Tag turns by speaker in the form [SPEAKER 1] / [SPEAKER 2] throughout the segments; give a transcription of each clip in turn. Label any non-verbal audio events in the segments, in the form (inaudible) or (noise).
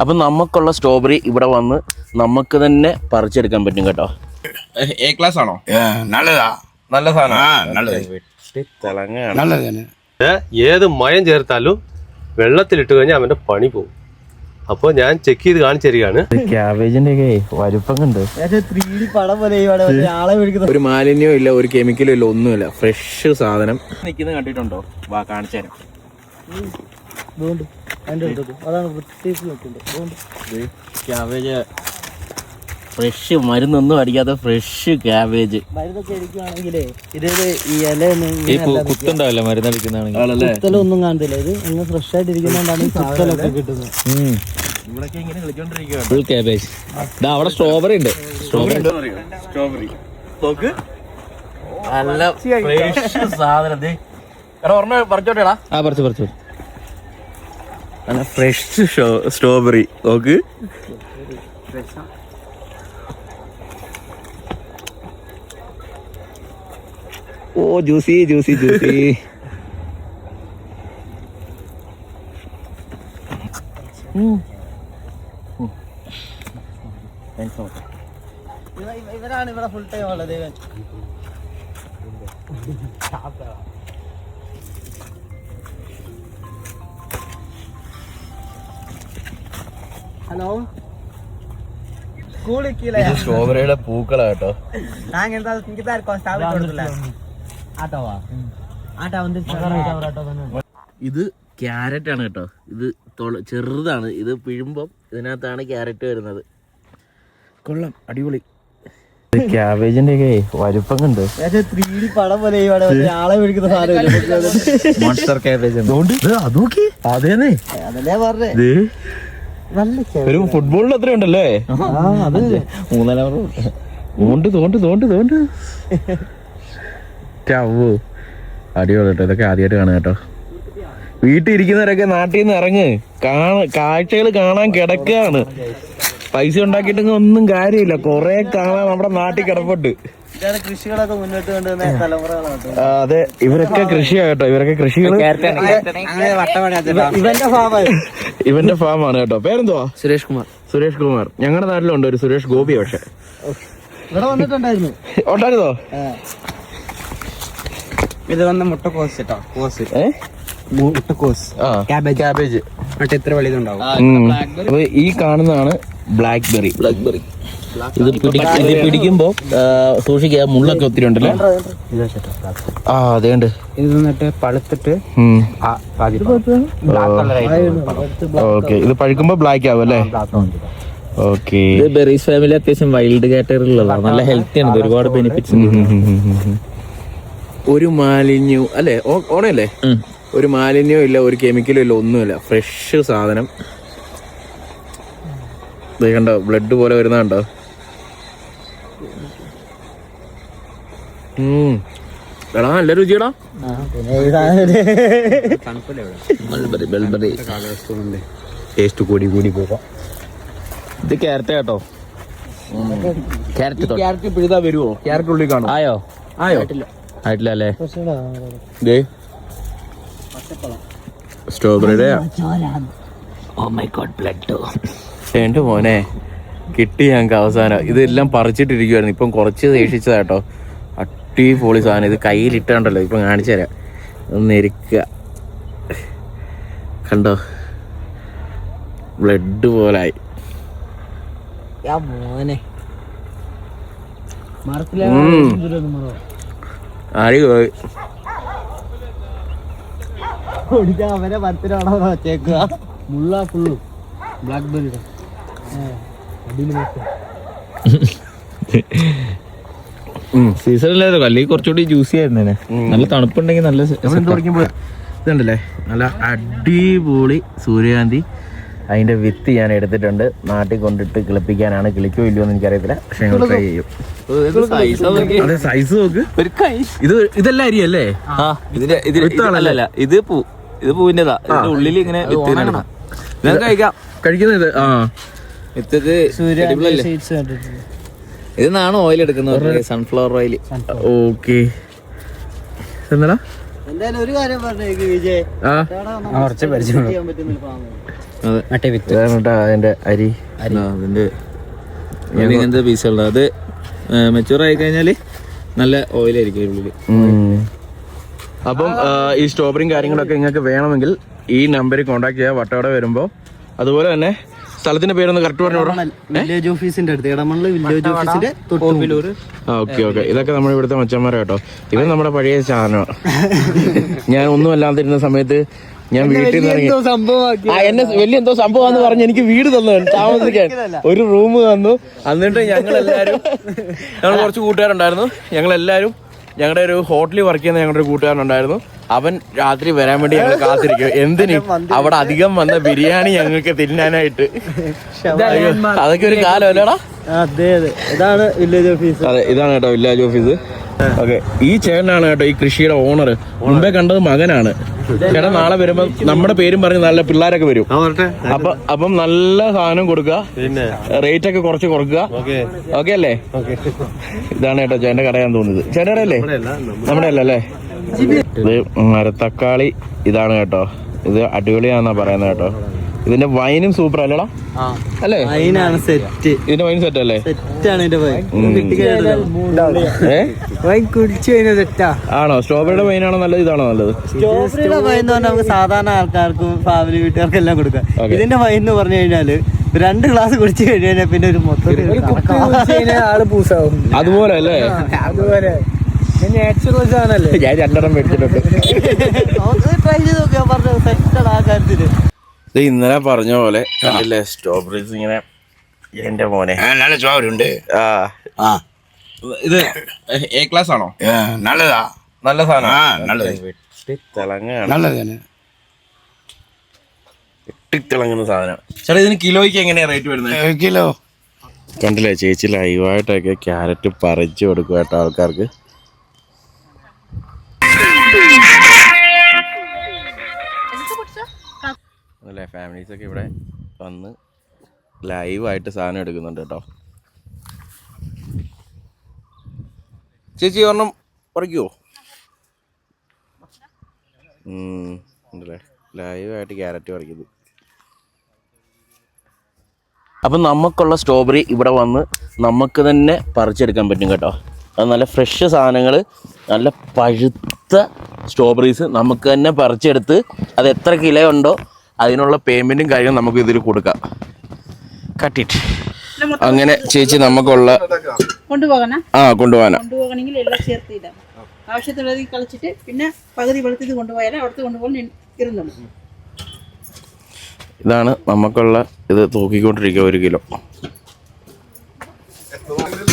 [SPEAKER 1] അപ്പം നമുക്കുള്ള സ്ട്രോബെറി ഇവിടെ വന്ന് നമുക്ക് തന്നെ പറിച്ചെടുക്കാൻ പറ്റും കേട്ടോ.
[SPEAKER 2] എ ക്ലാസ് ആണോ?
[SPEAKER 3] നല്ലതാ.
[SPEAKER 2] നല്ല സാധനം.
[SPEAKER 4] ഏത് മയം ചേർത്താലും വെള്ളത്തിലിട്ട് കഴിഞ്ഞാൽ അവന്റെ പണി പോകും. അപ്പൊ ഞാൻ ചെക്ക് ചെയ്ത് കാണിച്ചു തരികയാണ്.
[SPEAKER 1] ക്യാബേജിന്റെ ഒക്കെ വലുപ്പം കണ്ട് ഒരു മാലിന്യവും ഇല്ല ഒരു കെമിക്കലും ഇല്ല ഒന്നുമില്ല. ഫ്രഷ് സാധനം. നിൽക്കുന്നത് കണ്ടിട്ടുണ്ടോ? വാ കാണിച്ചു തരാം.
[SPEAKER 5] അതാണ്
[SPEAKER 1] ക്യാബേജ് ഫ്രഷ് മരുന്നൊന്നും അടിക്കാത്ത ഫ്രഷ് ക്യാബേജ്
[SPEAKER 5] മരുന്നൊക്കെ അടിക്കുകയാണെങ്കിലേ ഇതേത് ഈ ഇല
[SPEAKER 6] ഈ കു- കുത്തുണ്ടാവില്ല മരുന്നടിക്കുന്നതാണെങ്കിൽ?
[SPEAKER 1] ആണല്ലേ?
[SPEAKER 5] കുത്തലൊന്നും കാണത്തില്ല ഇത് ഇങ്ങനെ ഫ്രഷ് ആയിട്ട് ഇരിക്കുന്നതുകൊണ്ടാണ് ഈ കുത്തലൊക്കെ കിട്ടുന്നത്.
[SPEAKER 1] ഇവിടൊക്കെ ഇങ്ങനെ കളിച്ചോണ്ടിരിക്കുകയാണ്
[SPEAKER 6] ഫുൾ ക്യാബേജ് ഇതാ അവിടെ സ്ട്രോബെറി ഉണ്ട്. സ്ട്രോബെറി
[SPEAKER 1] സ്ട്രോബെറി നോക്ക്. നല്ല ഫ്രഷ് സാധനം. ദേ. എടാ ഒരെണ്ണം പറിച്ചോട്ടേടാ.
[SPEAKER 6] ആ പറിച്ചു പറിച്ചു.
[SPEAKER 1] നല്ല ഫ്രഷ് സ്ട്രോബെറി നോക്ക്.
[SPEAKER 6] ഓ ജ്യൂസി ജ്യൂസി ജ്യൂസി
[SPEAKER 5] ഇവ- ഇവരാണ് ഇവിടെ ഫുൾ ടൈം ഉള്ളത് ഹലോ സ്കൂളിൽ കീഴே
[SPEAKER 1] സ്ട്രോബെറിയുടെ പൂക്കളാ കേട്ടോ
[SPEAKER 5] நாங்க இருந்தா இங்க தான் இருக்கோம் ஸ்டாப் கொடுத்துல ஆட்டோவா ஆட்டோ வந்து ஆட்டோ தானே
[SPEAKER 1] ഇത് ക്യാരറ്റ് ആണ് കേട്ടോ ഇത് തൊള- ചെറുതാണ് ഇത് പിഴുമ്പം ഇതിനകത്താണ് ക്യാരറ്റ് വരുന്നത് കൊള്ളാം അടിപൊളി ക്യാബേജിന്റെ ഒക്കെ വലുപ്പം കണ്ട്
[SPEAKER 5] ത്രീ ഡി പടം പോലെ ഈ പടം പോലെ ആളെ പിടിക്കുന്ന സാധനം
[SPEAKER 6] മോൺസ്റ്റർ ക്യാബേജ്
[SPEAKER 1] അതോക്കി അതേന്നെ
[SPEAKER 5] അതല്ലേ പറഞ്ഞേ
[SPEAKER 1] ദേ,
[SPEAKER 5] നല്ല
[SPEAKER 1] ഒരു ഫുട്ബോളിൽ അത്ര ഉണ്ടല്ലേ? മൂന്നാലാം തോണ്ട് തോണ്ട് തോണ്ട് തോണ്ട്. ചവ്വു അടിപൊളി കേട്ടോ. ഇതൊക്കെ ആദ്യമായിട്ട് കാണുക കേട്ടോ. വീട്ടിൽ ഇരിക്കുന്നവരൊക്കെ നാട്ടിൽ നിന്ന് ഇറങ്ങ്. കാണ കാഴ്ചകൾ കാണാൻ കിടക്കുകയാണ്. പൈസ ഉണ്ടാക്കിയിട്ടെങ്കിൽ ഒന്നും കാര്യമില്ല. കൊറേ കാണാൻ നമ്മുടെ നാട്ടിൽ കിടപ്പുണ്ട്.
[SPEAKER 5] കൃഷികളൊക്കെ മുന്നോട്ട് കൊണ്ടുവന്ന തലമുറകളാണ്
[SPEAKER 1] അതെ ഇവരൊക്കെ കൃഷിയാ കേട്ടോ ഇവരൊക്കെ കൃഷികൾ
[SPEAKER 5] ഇവന്റെ ഫാമാണ് (laughs)
[SPEAKER 1] ഇവന്റെ ഫാമാണ് കേട്ടോ. പേരെന്തുവാ?
[SPEAKER 6] സുരേഷ് കുമാർ.
[SPEAKER 1] സുരേഷ് കുമാർ. ഞങ്ങളുടെ നാട്ടിലുണ്ട് ഒരു സുരേഷ് ഗോപി പക്ഷെ.
[SPEAKER 5] ഇവിടെ വന്നിട്ടുണ്ടായിരുന്നു. (laughs)
[SPEAKER 1] ഉണ്ടായിരുന്നോ?
[SPEAKER 7] ഇത് വന്ന മുട്ടക്കോസ് കേട്ടോ കോസ്.
[SPEAKER 1] ഏ?
[SPEAKER 7] മുട്ടക്കോസ് ക്യാബേജ്
[SPEAKER 1] ക്യാബേജ്
[SPEAKER 7] മറ്റേ ഇത്ര
[SPEAKER 1] ഉം. അപ്പൊ ഈ കാണുന്നതാണ് ബ്ലാക്ക് ബെറി ബ്ലാക്ക് ബെറി ഇത് ഇത് പിടിക്കുമ്പോ സൂക്ഷിക്കുക മുള്ളൊക്കെ ഒത്തിരി ഉണ്ടല്ലോ? ആ അതേണ്ട്.
[SPEAKER 7] ഇത് എന്നിട്ട് പഴുത്തിട്ട്
[SPEAKER 1] ഓക്കെ ഇത് പഴുക്കുമ്പോ ബ്ലാക്ക് ആവും അല്ലേ? ഓക്കെ
[SPEAKER 6] ഇത് ബെറീസ് ഫാമിലി അത്യാവശ്യം വൈൽഡ് കാറ്റഗറിയിലുള്ളതാണ് നല്ല ഹെൽത്തി ആണ്. ഒരുപാട് ബെനിഫിറ്റ്സ്
[SPEAKER 1] ഒരു മാലിന്യവും അല്ലേ? ഓണല്ലേ ഓണയല്ലേ ഒരു മാലിന്യവും ഇല്ല ഒരു കെമിക്കലും ഇല്ല ഒന്നുമില്ല. ഫ്രഷ് സാധനം. ദേ കണ്ടോ ബ്ലഡ് പോലെ വരുന്ന കണ്ടോ? ഉം. എടാ നല്ല രുചിയടാ.
[SPEAKER 7] ടേസ്റ്റ് കൂടി കൂടി പോകാം
[SPEAKER 6] ഇത് ക്യാരറ്റ് കേട്ടോ. ക്യാരറ്റ്
[SPEAKER 1] ക്യാരറ്റ് പിഴുതാ വരുമോ ക്യാരറ്റ് ഉള്ളിൽ കാണും
[SPEAKER 6] ആയോ?
[SPEAKER 1] ആയോ?
[SPEAKER 6] ആയിട്ടില്ല. അല്ലേ?
[SPEAKER 1] ദേ സ്ട്രോബെറിയുടെ
[SPEAKER 6] ഓ മൈ ഗോഡ് ബ്ലഡ്
[SPEAKER 1] എന്റെ മോനെ കിട്ടി ഞങ്ങൾക്ക് അവസാനം. ഇതെല്ലാം പറിച്ചിട്ടിരിക്കുവായിരുന്നു. ഇപ്പം കുറച്ച് ശേഷിച്ചതാട്ടോ. അട്ടി അടിപൊളി സാധനം. ഇത് കയ്യിലിട്ടാണ്ടല്ലോ. ഇപ്പം കാണിച്ചു തരാം. ഒന്ന് എരിക്കുക കണ്ടോ? ബ്ലഡ് പോലായി.
[SPEAKER 5] മോനെ.
[SPEAKER 1] പോയി.
[SPEAKER 5] ഓടിക്കാൻ അവരെ മരത്തിലാണോ വെച്ചേക്കുക. മുള്ള ഫുള്ളു. ബ്ലാക്ക് ബെറിയുടെ
[SPEAKER 6] സീസണിലായിരുന്നു അല്ലെങ്കിൽ കുറച്ചുകൂടി ജ്യൂസി ആയിരുന്നേനെ നല്ല തണുപ്പുണ്ടെങ്കിൽ നല്ല
[SPEAKER 1] ഇതുണ്ടല്ലേ? നല്ല അടിപൊളി സൂര്യകാന്തി. അതിന്റെ വിത്ത് ഞാൻ എടുത്തിട്ടുണ്ട്. നാട്ടിൽ കൊണ്ടിട്ട് കിളിപ്പിക്കാനാണ്. കിളിക്കോ ഇല്ലയോ എന്ന് എനിക്കറിയത്തില്ല. പക്ഷെ ഞങ്ങൾ ട്രൈ ചെയ്യും. അതെ സൈസ് നോക്ക്.
[SPEAKER 6] ഒരു കൈ.
[SPEAKER 1] ഇത് ഇതെല്ലാം അരിയല്ലേ?
[SPEAKER 6] ഇത് പൂ ഇത് പൂവിന്റെതാ. ഇതിന്റെ ഉള്ളിൽ ഇങ്ങനെ. ഞാൻ കഴിക്കാം.
[SPEAKER 1] കഴിക്കുന്നത് ഇത്? ആ.
[SPEAKER 6] ഇത് ഇതിന്നാണ് ഓയിൽ എടുക്കുന്നത്. Sunflower oil
[SPEAKER 1] okay. എന്താടാ
[SPEAKER 5] എന്തായാലും ഒരു കാര്യം പറഞ്ഞേക്ക് വിജയ്.
[SPEAKER 1] ആ.
[SPEAKER 7] കുറച്ച് പരിചയം
[SPEAKER 1] അതിന്റെ അരി?
[SPEAKER 6] അതിന്റെ ഇങ്ങനത്തെ അത് മെച്ചൂർ ആയി കഴിഞ്ഞാൽ നല്ല ഓയിലായിരിക്കും
[SPEAKER 1] ഉള്ളിൽ. അപ്പം ഈ സ്ട്രോബെറിയും കാര്യങ്ങളൊക്കെ നിങ്ങൾക്ക് വേണമെങ്കിൽ ഈ നമ്പറിൽ കോൺടാക്ട് ചെയ്യുക വട്ടവട വരുമ്പോൾ അതുപോലെ തന്നെ സ്ഥലത്തിന്റെ പേരൊന്ന് കറക്റ്റ് പറഞ്ഞു
[SPEAKER 5] വില്ലേജ് ഓഫീസിന്റെ അടുത്ത് ഇടമണ്ണിൽ വില്ലേജ് ഓഫീസിന്റെ തൊട്ടുമുമ്പിൽ
[SPEAKER 1] ആ ഓക്കെ ഓക്കെ. ഇതൊക്കെ നമ്മുടെ ഇവിടുത്തെ മച്ചന്മാരാ കേട്ടോ. ഇവൻ നമ്മുടെ പഴയ സാധനമാണ് ഞാൻ ഒന്നും അല്ലാതിരുന്ന സമയത്ത് ഞാൻ വീട്ടിൽ നിന്ന് ഇറങ്ങി എന്നെ വലിയ എന്തോ സംഭവമാന്ന് പറഞ്ഞ് എനിക്ക് വീട് തന്നു. താമസിക്കാൻ ഒരു റൂം തന്നു. എന്നിട്ട് ഞങ്ങൾ എല്ലാരും ഞങ്ങൾ കുറച്ച് കൂട്ടുകാരുണ്ടായിരുന്നു. ഞങ്ങൾ എല്ലാരും ഞങ്ങളുടെ ഒരു ഹോട്ടലിൽ വർക്ക് ചെയ്യുന്ന ഞങ്ങളുടെ ഒരു കൂട്ടുകാരനുണ്ടായിരുന്നു. അവൻ രാത്രി വരാൻ വേണ്ടി ഞങ്ങൾ കാത്തിരിക്കും. എന്തിന്? അവിടെ അധികം വന്ന ബിരിയാണി ഞങ്ങൾക്ക് തിന്നാനായിട്ട്. അതൊക്കെ ഒരു കാലം അല്ലേടാ?
[SPEAKER 5] അതെ അതെ. ഇതാണ് വില്ലേജ് ഓഫീസ്
[SPEAKER 1] അതെ ഇതാണ് കേട്ടോ വില്ലേജ് ഓഫീസ് ഓക്കെ ഈ ചേട്ടനാണ് കേട്ടോ ഈ കൃഷിയുടെ ഓണർ മുമ്പേ കണ്ടത് മകനാണ്. ചേട്ടൻ നാളെ വരുമ്പോ നമ്മുടെ പേരും പറഞ്ഞ് നല്ല പിള്ളേരൊക്കെ വരും. അപ്പൊ അപ്പം നല്ല സാധനം കൊടുക്കുക.
[SPEAKER 4] പിന്നെ?
[SPEAKER 1] റേറ്റ് ഒക്കെ കുറച്ച് കുറക്കുക
[SPEAKER 4] ഓക്കെ.
[SPEAKER 1] ഓക്കെ അല്ലേ? ഇതാണ് കേട്ടോ ചേട്ടന്റെ കടയാൻ തോന്നുന്നത്. ചേട്ടൻ അല്ലേ നമ്മുടെ അല്ല അല്ലേ? ഇത് മരത്തക്കാളി. ഇതാണ് കേട്ടോ. ഇത് അടിപൊളിയാന്നാ പറയുന്നത് കേട്ടോ. ഇതിന്റെ വൈനും സൂപ്പർ അല്ലടാ. അല്ലേ?
[SPEAKER 5] വൈനാണ് സെറ്റ്
[SPEAKER 1] ഇതിന്റെ വൈൻ സെറ്റ് അല്ലേ?
[SPEAKER 5] സെറ്റാണ് ഇതിന്റെ വൈൻ. വൈൻ കുടിച്ചു കഴിഞ്ഞാൽ സെറ്റാ
[SPEAKER 1] ആണോ? സ്ട്രോബെറിയുടെ വൈൻ ആണോ നല്ലത്? ഇതാണോ നല്ലത്?
[SPEAKER 5] സ്ട്രോബെറിയുടെ വൈൻ എന്ന് പറഞ്ഞാൽ നമുക്ക് സാധാരണ ആൾക്കാർക്കും ഫാമിലി വീട്ടുകാർക്കും എല്ലാം കൊടുക്കാം ഇതിന്റെ വൈൻ എന്ന് പറഞ്ഞു കഴിഞ്ഞാൽ രണ്ട് ഗ്ലാസ് കുടിച്ചു കഴിഞ്ഞാൽ പിന്നെ ഒരു മൊത്തം ആൾ പൂസാവും.
[SPEAKER 1] അതുപോലെ അല്ലേ?
[SPEAKER 5] അതുപോലെ.
[SPEAKER 1] ഞാൻ രണ്ടെണ്ണം മേടിച്ചിട്ടുണ്ട്. (laughs)
[SPEAKER 5] ട്രൈ ചെയ്ത് നോക്കിയാ പറഞ്ഞു സെറ്റഡ് ആ കാര്യത്തിൽ.
[SPEAKER 1] ഇത് ഇന്നലെ പറഞ്ഞ പോലെ കണ്ടില്ലേ സ്ട്രോബെറീസ് ഇങ്ങനെ എന്റെ മോനെ
[SPEAKER 3] நல்ல சோறு உண்டு
[SPEAKER 1] ആ
[SPEAKER 3] ஆ
[SPEAKER 2] ഇത് എ ക്ലാസ് ആണോ
[SPEAKER 3] ஏ, நல்லதா
[SPEAKER 2] നല്ല സാധനം
[SPEAKER 3] ஆ நல்லது
[SPEAKER 1] വെട്ടിത്തിളങ്ങാണ്
[SPEAKER 3] நல்லது தானே
[SPEAKER 1] വെട്ടിത്തിളങ്ങുന്ന സാധനം
[SPEAKER 2] ചേട്ടാ ഇതിന് കിലോയ്ക്ക് എങ്ങനെയാ റേറ്റ് വരുന്നത്
[SPEAKER 3] ஏ, கிலோ
[SPEAKER 1] കണ്ടില്ലേ ചേച്ചി ലൈവായിട്ടൊക്കെ ക്യാരറ്റ് പറിച്ചു കൊടുക്കും കേട്ടോ ആൾക്കാർക്ക് അല്ലേ? ഫാമിലീസൊക്കെ ഇവിടെ വന്ന് ലൈവായിട്ട് സാധനം എടുക്കുന്നുണ്ട് കേട്ടോ. ചേച്ചി ഒരെണ്ണം പറിക്കുവോ? ഉം, ഉണ്ടല്ലേ? ലൈവായിട്ട് ക്യാരറ്റ് പറിക്കുന്നത്. അപ്പം നമുക്കുള്ള സ്ട്രോബെറി ഇവിടെ വന്ന് നമുക്ക് തന്നെ പറിച്ചെടുക്കാൻ പറ്റും കേട്ടോ. അത് നല്ല ഫ്രഷ് സാധനങ്ങൾ നല്ല പഴുത്ത സ്ട്രോബെറീസ് നമുക്ക് തന്നെ പറിച്ചെടുത്ത് അത് എത്ര കിലോ ഉണ്ടോ അതിനുള്ള പേയ്മെന്റും കാര്യങ്ങളും നമുക്ക് ഇതിൽ കൊടുക്കാം. കട്ടിട്ട് അങ്ങനെ ചേച്ചി നമുക്കുള്ള
[SPEAKER 8] കൊണ്ടുപോകണ
[SPEAKER 1] ആ കൊണ്ടുപോകാനാ.
[SPEAKER 8] കൊണ്ടുപോകണമെങ്കിൽ എല്ലാം ചേർത്ത് ഇടാം. ആവശ്യത്തിനുള്ളത് കളിച്ചിട്ട് പിന്നെ പകുതി വെളുത്തത് കൊണ്ടുപോയാലേ അവിടുത്തെ കൊണ്ടുപോകാൻ ഇരുന്നുള്ളൂ.
[SPEAKER 1] ഇതാണ് നമുക്കുള്ള ഇത് തൂക്കിക്കൊണ്ടിരിക്കുക ഒരു കിലോ.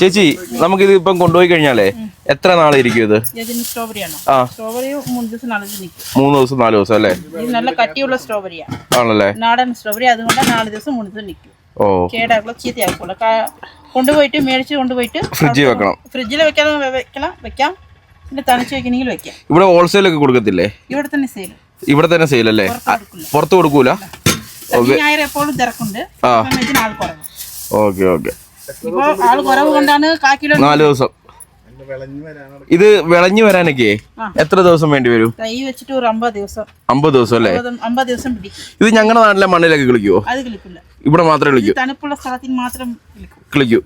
[SPEAKER 1] ചേച്ചി നമുക്കിത് ഇപ്പം കൊണ്ടുപോയി കഴിഞ്ഞാലേ എത്ര നാളിരിക്കും ഇത്?
[SPEAKER 8] ഇതിന് സ്ട്രോബെറി ആണോ. സ്ട്രോബെറി മൂന്ന് ദിവസം നാളെ നിൽക്കും
[SPEAKER 1] മൂന്ന് ദിവസം നാല് ദിവസം അല്ലേ?
[SPEAKER 8] ഇത് നല്ല കട്ടിയുള്ള സ്ട്രോബെറിയാണ്
[SPEAKER 1] ആണല്ലേ?
[SPEAKER 8] നാടൻ സ്ട്രോബെറി അതുകൊണ്ട് നാല് ദിവസം മൂന്ന് ദിവസം നിൽക്കും
[SPEAKER 1] ഓ.
[SPEAKER 8] കേടാക്കുള്ള ചീത്തയാക്കുള്ള. കൊണ്ടുപോയിട്ട് മേടിച്ച് കൊണ്ടുപോയിട്ട്
[SPEAKER 1] ഫ്രിഡ്ജിൽ വെക്കണം.
[SPEAKER 8] ഫ്രിഡ്ജിൽ വെക്കാൻ വെക്കണം വെക്കാം. പിന്നെ തണുച്ച് വെക്കണമെങ്കിൽ വെക്കാം.
[SPEAKER 1] ഇവിടെ ഹോൾസെയിൽ ഒക്കെ കൊടുക്കത്തില്ലേ?
[SPEAKER 8] ഇവിടെ തന്നെ സെയിൽ
[SPEAKER 1] ഇവിടെ തന്നെ സെയിൽ അല്ലേ? പുറത്ത് കൊടുക്കൂല?
[SPEAKER 8] ഞായർ എപ്പോഴും തിരക്കുണ്ട്. ആൾ കുറവ്.
[SPEAKER 1] Okay okay.
[SPEAKER 8] ആൾ കുറവ് കൊണ്ടാണ് കാ കിലോ
[SPEAKER 1] നാല് ദിവസം. ഇത് വിളഞ്ഞു വരാനൊക്കെ എത്ര ദിവസം വേണ്ടി വരും?
[SPEAKER 8] തൈ വെച്ചിട്ട് ഒരു അമ്പത് ദിവസം.
[SPEAKER 1] അമ്പത് ദിവസം അല്ലേ?
[SPEAKER 8] അമ്പത് ദിവസം പിടിക്കും
[SPEAKER 1] ഇത് ഞങ്ങളുടെ നാട്ടിലെ മണ്ണിലൊക്കെ കിളിക്കുവോ?
[SPEAKER 8] അത് കിളിക്കില്ല.
[SPEAKER 1] ഇവിടെ മാത്രമേ കളിക്കൂ?
[SPEAKER 8] തണുപ്പുള്ള സ്ഥലത്തിൽ മാത്രം കിളിക്കൂ.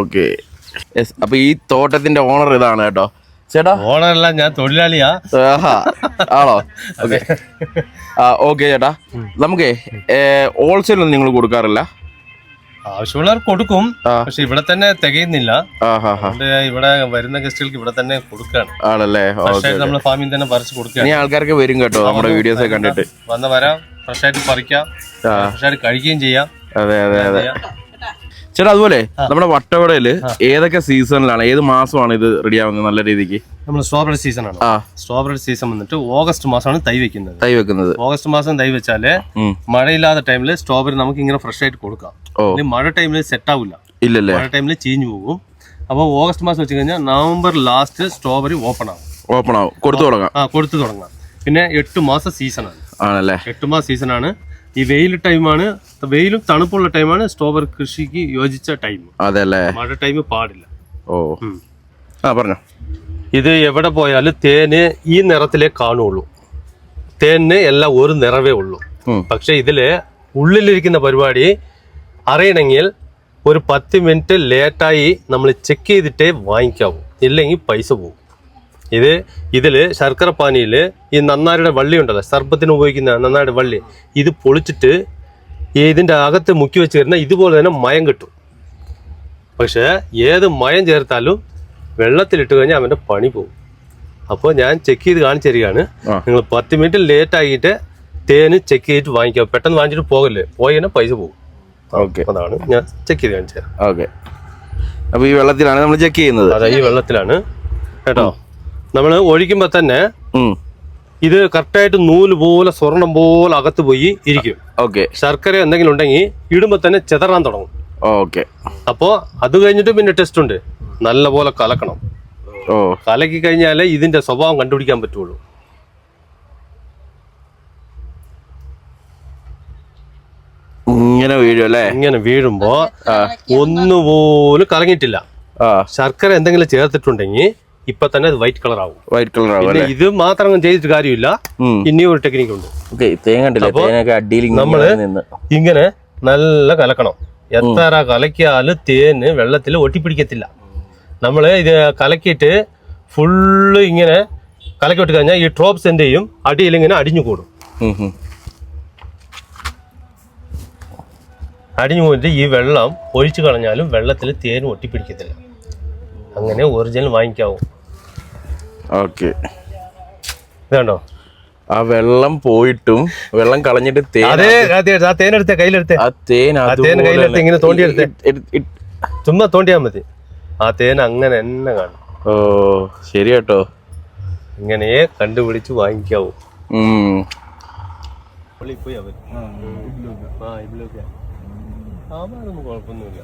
[SPEAKER 1] ഓക്കെ. അപ്പൊ ഈ തോട്ടത്തിന്റെ ഓണർ ഇതാണ് കേട്ടോ. ചേട്ടാ?
[SPEAKER 4] ഓണറല്ല ഞാൻ തൊഴിലാളിയാ.
[SPEAKER 1] ആഹാ. ആണോ? ഓക്കെ. ആ ഓക്കെ ചേട്ടാ. നമുക്കേ ഹോൾസെയിൽ ഒന്നും നിങ്ങൾ കൊടുക്കാറില്ല?
[SPEAKER 4] ആവശ്യമുള്ളവർ കൊടുക്കും. പക്ഷെ ഇവിടെ തന്നെ തികയുന്നില്ല. അതുകൊണ്ട് ഇവിടെ വരുന്ന ഗസ്റ്റുകൾക്ക് ഇവിടെ തന്നെ കൊടുക്കാണ്
[SPEAKER 1] ആണല്ലേ?
[SPEAKER 4] നമ്മൾ ഫാമിൽ തന്നെ പറിച്ചു കൊടുക്കുകയാണ്.
[SPEAKER 1] ആൾക്കാർക്ക് വരും കേട്ടോ നമ്മുടെ വീഡിയോസ് കണ്ടിട്ട്.
[SPEAKER 4] വന്ന് വരാം ഫ്രഷ് ആയിട്ട് പറിക്കാം.
[SPEAKER 1] ഫ്രഷ്
[SPEAKER 4] ഫ്രഷായിട്ട് കഴിക്കുകയും ചെയ്യാം.
[SPEAKER 1] അതെ അതെ അതെ. ചേട്ടാ അതുപോലെ നമ്മുടെ വട്ടവടയിൽ ഏതൊക്കെ സീസണിലാണ്? ഏത് മാസമാണ് ഇത് റെഡി ആവുന്നത് നല്ല രീതിക്ക്?
[SPEAKER 4] നമ്മൾ സ്ട്രോബെറി സീസൺ ആണ് സ്ട്രോബറി സീസൺ വന്നിട്ട് ഓഗസ്റ്റ് മാസമാണ് തൈ വെക്കുന്നത്.
[SPEAKER 1] തൈ വെക്കുന്നത്.
[SPEAKER 4] ഓഗസ്റ്റ് മാസം തൈ
[SPEAKER 1] വെച്ചാൽ.
[SPEAKER 4] മഴയില്ലാത്ത ടൈമിൽ സ്ട്രോബെറി നമുക്ക് ഇങ്ങനെ ഫ്രഷ് ആയിട്ട് കൊടുക്കാം. മഴ ടൈമിൽ സെറ്റ് ആവില്ല
[SPEAKER 1] ഇല്ലല്ലേ?
[SPEAKER 4] മഴ ടൈമിൽ ചീഞ്ഞു പോകും. അപ്പോൾ ഓഗസ്റ്റ് മാസം വെച്ച് കഴിഞ്ഞാൽ നവംബർ ലാസ്റ്റ് സ്ട്രോബെറി ഓപ്പൺ ആവും.
[SPEAKER 1] ഓപ്പൺ ആവും. കൊടുത്തു തുടങ്ങാം.
[SPEAKER 4] ആ കൊടുത്തു തുടങ്ങാം. പിന്നെ എട്ട് മാസം സീസണാണ്
[SPEAKER 1] ആണല്ലേ?
[SPEAKER 4] എട്ട് മാസം സീസണാണ് ഈ വെയിൽ ടൈമാണ് വെയിലും തണുപ്പുള്ള ടൈമാണ് സ്ട്രോബെറി കൃഷിക്ക് യോജിച്ച ടൈം.
[SPEAKER 1] അതല്ലേ?
[SPEAKER 4] മഴ ടൈം പാടില്ല.
[SPEAKER 1] ഓ. ആ പറഞ്ഞോ.
[SPEAKER 4] ഇത് എവിടെ പോയാലും തേന് ഈ നിറത്തിലേ കാണുള്ളൂ. തേനിന് എല്ലാം ഒരു നിറവേ ഉള്ളൂ. പക്ഷെ ഇതിൽ ഉള്ളിലിരിക്കുന്ന പരിപാടി അറിയണമെങ്കിൽ ഒരു പത്ത് മിനിറ്റ് ലേറ്റായി നമ്മൾ ചെക്ക് ചെയ്തിട്ടേ വാങ്ങിക്കാവൂ. ഇല്ലെങ്കിൽ പൈസ പോകും ഇത് ഇതിൽ ശർക്കര പാനിയിൽ ഈ നന്നാരുടെ വള്ളി ഉണ്ടല്ലോ സർപ്പത്തിന് ഉപയോഗിക്കുന്ന നന്നാരുടെ വള്ളി ഇത് പൊളിച്ചിട്ട് ഈ ഇതിന്റെ അകത്ത് മുക്കി വെച്ച് കഴിഞ്ഞാൽ ഇതുപോലെ തന്നെ മയം കിട്ടും. പക്ഷേ ഏത് മയം ചേർത്താലും വെള്ളത്തിലിട്ട് കഴിഞ്ഞാൽ അവന്റെ പണി പോകും. അപ്പോൾ ഞാൻ ചെക്ക് ചെയ്ത് കാണിച്ചു തരികയാണ്. നിങ്ങൾ പത്ത് മിനിറ്റ് ലേറ്റ് ആക്കിയിട്ട് തേന് ചെക്ക് ചെയ്തിട്ട് വാങ്ങിക്കാം. പെട്ടെന്ന് വാങ്ങിച്ചിട്ട് പോകല്ലേ? പോയി കഴിഞ്ഞാൽ പൈസ പോകും.
[SPEAKER 1] ഓക്കെ.
[SPEAKER 4] അതാണ് ഞാൻ ചെക്ക് ചെയ്ത് കാണിച്ചു തരാം.
[SPEAKER 1] ഓക്കെ. അപ്പോൾ ഈ വെള്ളത്തിലാണ് നമ്മൾ ചെക്ക് ചെയ്യുന്നത്.
[SPEAKER 4] അതെ ഈ വെള്ളത്തിലാണ്. കേട്ടോ? നമ്മൾ ഒഴിക്കുമ്പോൾ തന്നെ ഇത് കറക്റ്റായിട്ട് നൂൽ പോലെ സ്വർണം പോലെ അകത്ത് പോയി ഇരിക്കും.
[SPEAKER 1] ഓക്കെ.
[SPEAKER 4] ശർക്കര എന്തെങ്കിലും ഉണ്ടെങ്കിൽ ഇടുമ്പോൾ തന്നെ ചെതറാൻ തുടങ്ങും.
[SPEAKER 1] ഓക്കെ.
[SPEAKER 4] അപ്പോ അത് കഴിഞ്ഞിട്ട് പിന്നെ ടെസ്റ്റ് ഉണ്ട്. നല്ല പോലെ കലക്കണം.
[SPEAKER 1] ഓ.
[SPEAKER 4] കലക്കി കഴിഞ്ഞാലേ ഇതിന്റെ സ്വഭാവം കണ്ടുപിടിക്കാൻ പറ്റുള്ളൂ.
[SPEAKER 1] ഇങ്ങനെ വീഴും അല്ലേ?
[SPEAKER 4] ഇങ്ങനെ വീഴുമ്പോ ഒന്നുപോലും കലങ്ങിയിട്ടില്ല. ശർക്കര എന്തെങ്കിലും ചേർത്തിട്ടുണ്ടെങ്കിൽ ഇപ്പൊ തന്നെ അത് വൈറ്റ് കളർ ആവും.
[SPEAKER 1] വൈറ്റ് കളർ ആവും
[SPEAKER 4] ഇത് മാത്രം ചെയ്തിട്ട് കാര്യമില്ല. ഇനിയും ഒരു ടെക്നിക്ക് ഉണ്ട്. നമ്മൾ
[SPEAKER 1] ഇങ്ങനെ
[SPEAKER 4] നല്ല കലക്കണം. എത്ര കലക്കിയാലും തേന് വെള്ളത്തിൽ ഒട്ടിപ്പിടിക്കത്തില്ല. നമ്മൾ ഇത് കലക്കിയിട്ട് ഫുള്ള് ഇങ്ങനെ കലക്കി വിട്ട് കഴിഞ്ഞാൽ ഈ ഡ്രോപ്സ് എന്ത് ചെയ്യും അടിയിൽ ഇങ്ങനെ അടിഞ്ഞു കൂടും. അടിഞ്ഞു പോയിട്ട് ഈ വെള്ളം ഒഴിച്ചു കളഞ്ഞാലും വെള്ളത്തിൽ തേൻ ഒട്ടിപ്പിടിക്കത്തില്ല. അങ്ങനെ ഒറിജിനൽ വാങ്ങിക്കാവും.
[SPEAKER 1] ഓക്കെ.
[SPEAKER 4] ഇതുണ്ടോ?
[SPEAKER 1] ആ വെള്ളം പോയിട്ടും വെള്ളം കളഞ്ഞിട്ട് തേൻ
[SPEAKER 4] ആ തേനെടുത്തേ കയ്യിലെടുത്തേ.
[SPEAKER 1] ആ തേൻ
[SPEAKER 4] ആ തേൻ കയ്യിലെടുത്ത് ഇങ്ങനെ തോണ്ടിയെടുത്തേ. ചുമ്മാ തോണ്ടിയാൽ മതി. ആ തേൻ അങ്ങനെ തന്നെ കാണും.
[SPEAKER 1] ഓ ശരി കേട്ടോ.
[SPEAKER 4] ഇങ്ങനെയേ കണ്ടുപിടിച്ച് വാങ്ങിക്കാവൂ.
[SPEAKER 1] ഉം.
[SPEAKER 4] പോയി അവൻ ആ ഇവിടെ ആ കുഴപ്പമൊന്നുമില്ല.